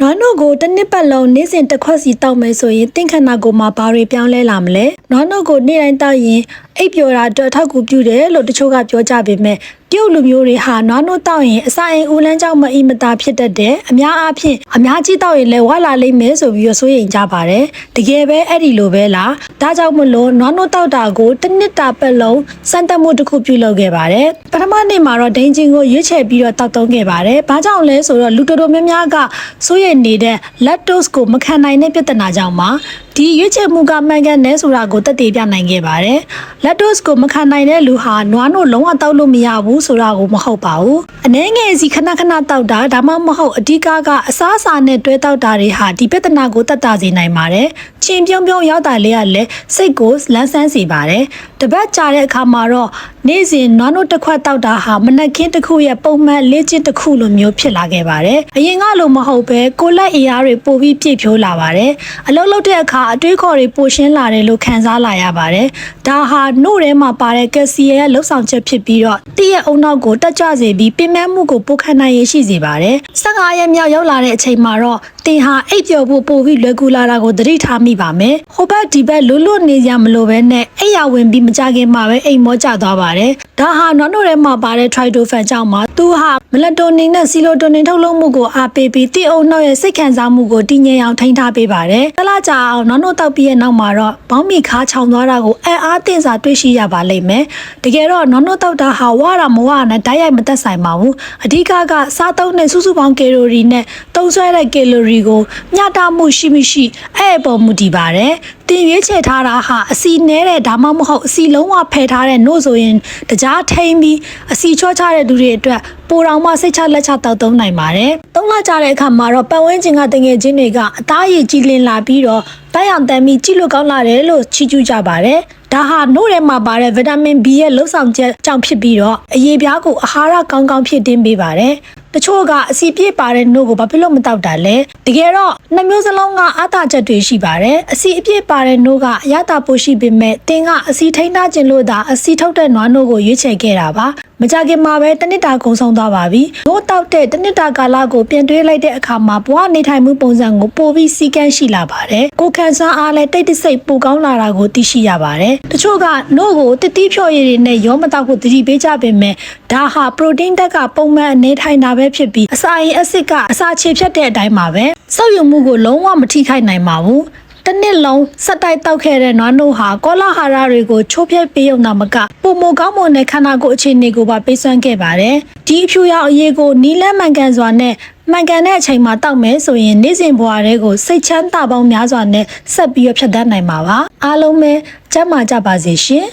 နွားနို့ကိုတစ်နှစ်ပတ်လုံးနေ့စဉ်တစ်ခွက်စီတောက်မယ်ဆိုရင်တင့်ခန္ဓာကိုယ်မှာဘာတွေပြောင်းလဲလာမလဲနွားနို့ကိုနေ့တိုင်းတောက်ရင် အိပ်ပျော်တာအတွက်အထောက်အကူပြုတယ်လို့တချို့ကပြောကြပေမဲ့တရုတ်လူမျိုးတွေဟာနွားနို့တောက်ရင်အစာအိမ်ဦးလန်းကြောင့်မအီမတာဖြစ်တတ်တယ်အများအားဖြင့်အများကြီးတောက်ရင်လည်းဝါလာလိမ့်မယ်ဆိုပြီးတော့စိုးရိမ်ကြပါတယ်တကယ်ပဲအဲ့ဒီလိုပဲလားဒါကြောင့်မလို့နွားနို့တောက်တာကိုတစ်နှစ်တာပတ်လုံးစမ်းသပ်မှုတစ်ခုပြုလုပ်ခဲ့ပါတယ်ပထမနေ့မှာတော့ဒိန်ချင်းကိုရွေးချယ်ပြီးတော့တောက်သုံးခဲ့ပါတယ်ဘာကြောင့်လဲဆိုတော့လူတော်တော်များများကစိုးရိမ်နေတဲ့ lactose ကိုမခံနိုင်တဲ့ပြဿနာကြောင့်ပါ ဒီရွေးချယ်မှုကမှန်ကန်တယ်ဆိုတာကိုသက်သေပြနိုင်ခဲ့ပါတယ်။ lactose ကိုမခံနိုင်တဲ့လူဟာနွားနို့လုံးဝတောက်လို့မရဘူးဆိုတာကိုမဟုတ်ပါဘူး။အနည်းငယ်စီခဏခဏတောက်တာဒါမှမဟုတ်အဓိကကအစားအစာနဲ့တွဲတောက်တာတွေဟာဒီပြဿနာကိုတက်တာစေနိုင်ပါတယ်။ချင်းပြုံးပြုံးရောက်တာလေးကလည်းစိတ်ကိုလန်းဆန်းစေပါတယ်။တပတ်ကြာတဲ့အခါမှာတော့နေ့စဉ်နွားနို့တစ်ခွက်တောက်တာဟာမနက်ခင်းတစ်ခုရဲ့ပုံမှန်လေ့ကျင့်တစ်ခုလိုမျိုးဖြစ်လာခဲ့ပါတယ်။အရင်ကလိုမဟုတ်ပဲကိုလက်အင်အားတွေပိုပြီးပြည့်ဖြိုးလာပါတယ်။အလုပ်လုပ်တဲ့အခါအတွေးခေါ်တွေပိုရှင်းလာတယ်လို့ခံစားလာရပါတယ်။ဒါဟာနို့ထဲမှာပါတဲ့ကယ်ဆီယမ်ရဲ့လှုပ်ဆောင်ချက်ဖြစ်ပြီးတော့တည့်ရဲ့အုံနောက်ကိုတက်ကြွစေပြီးပင်မမှုကိုပိုခန့်နိုင်ရရှိစေပါတယ်။15ရက်မြောက်ရောက်လာတဲ့အချိန်မှာတော့တင်ဟာအိပ်ပျော်ဖို့ပိုပြီးလွယ်ကူလာတာကိုသတိထားမိပါမယ်။ဟိုဘက်ဒီဘက်လွတ်လွတ်နေကြမလို့ပဲနဲ့အိပ်ရဝင်ပြီးမကြခင်မှာပဲအိမ်မောကျသွားပါတယ်။ဒါဟာနွားနို့ထဲမှာပါတဲ့ tryptophan ကြောင့်ပါသူဟာမလက်တိုနင်နဲ့ဆီလိုတိုနင်ထုတ်လုပ်မှုကိုအားပေးပြီးတိအုံနောက်ရဲ့စိတ်ခံစားမှုကိုတည်ငြိမ်အောင်ထိန်းထားပေးပါတယ်။တလားကြာအောင်နွားနို့တောက်ပြီးရဲ့နောက်မှာတော့ဘောင်းမီခါချောင်သွားတာကိုအံ့အားသင့်စွာတွေ့ရှိရပါလိမ့်မယ်။တကယ်တော့နွားနို့တောက်တာဟာဝါတာမဝနဲ့ဓာတ်ရိုက်မသက်ဆိုင်ပါဘူး။အဓိကကစားသုံးတဲ့စုစုပေါင်းကီလိုရီနဲ့သုံးဆွဲတဲ့ကီလိုရီကိုမျှတမှုရှိမရှိအဲ့အပေါ်မူတည်ပါတယ်။တင်ရွေးချယ်ထားတာဟာအစီနဲတဲ့ဒါမှမဟုတ်အစီလုံးဝဖယ်ထားတဲ့နို့ဆိုရင်တကြားထိန်ပြီးအစီချောချတဲ့လူတွေအတွက်ပိုတောင်မှစိတ်ချလက်ချတောက်သုံးနိုင်ပါတယ်။သုံးလကြာတဲ့အခါမှာတော့ပတ်ဝန်းကျင်ကတငယ်ချင်းတွေကအသားရည်ကြည်လင်လာပြီးတော့ပန်းရောင်တမ်းပြီးကြည့်လို့ကောင်းလာတယ်လို့ချီးကျူးကြပါတယ်။ ဒါဟာနို့ထဲမှာပါတဲ့ဗီတာမင် B ရဲ့လှုပ်ဆောင်ချက်ကြောင့်ဖြစ်ပြီးတော့အရေးပြားကိုအာဟာရကောင်းကောင်းဖြစ်တင်ပေးပါတယ်။တချို့ကအစီပြည့်ပါတဲ့နို့ကိုဘာဖြစ်လို့မတောက်တာလဲတကယ်တော့နှစ်မျိုးစလုံးကအာသာချက်တွေရှိပါတယ်အစီအပြည့်ပါတဲ့နို့ကအရသာပိုရှိပေမဲ့တင်းကအစီထိန်းထားခြင်းလို့သာအစီထုတ်တဲ့နွားနို့ကိုရွေးချယ်ခဲ့တာပါ မကြခင်မှာပဲတနစ်တာကုံဆုံးသွားပါပြီ။နို့တောက်တဲ့တနစ်တာကာလကိုပြန်တွေးလိုက်တဲ့အခါမှာဘဝနေထိုင်မှုပုံစံကိုပိုပြီးစီကန်းရှိလာပါတယ်။ကိုယ်ခံစားအားလည်းတိတ်တဆိတ်ပိုကောင်းလာတာကိုသိရှိရပါတယ်။တချို့ကနို့ကိုတတိဖြော်ရည်တွေနဲ့ရောမတောက်ဖို့တတိပေးကြပေမဲ့ဒါဟာပရိုတင်းတက်ကပုံမှန်အနေထိုင်တာပဲဖြစ်ပြီးအစာအိမ်အဆစ်ကအစာချေဖြတ်တဲ့အတိုင်းပါပဲ။စောက်ယုံမှုကိုလုံးဝမထိခိုက်နိုင်ပါဘူး။ တနစ်လုံးစက်တိုက်တောက်ခဲ့တဲ့နွားနို့ဟာကောလာဟာရတွေကိုချိုးဖျက်ပေးုံသာမကပုံမကောင်းမွန်တဲ့ခန္ဓာကိုယ်အခြေအနေကိုပါပေးစွမ်းခဲ့ပါတယ်။ဒီအဖြူရောင်အရေးကိုနီးလန်းမှန်ကန်စွာနဲ့မှန်ကန်တဲ့အချိန်မှာတောက်မယ်ဆိုရင်နေ့စဉ်ဘဝတွေကိုစိတ်ချမ်းသာပေါင်းများစွာနဲ့ဆက်ပြီးဖြတ်သန်းနိုင်မှာပါ။အားလုံးပဲကျန်းမာကြပါစေရှင်။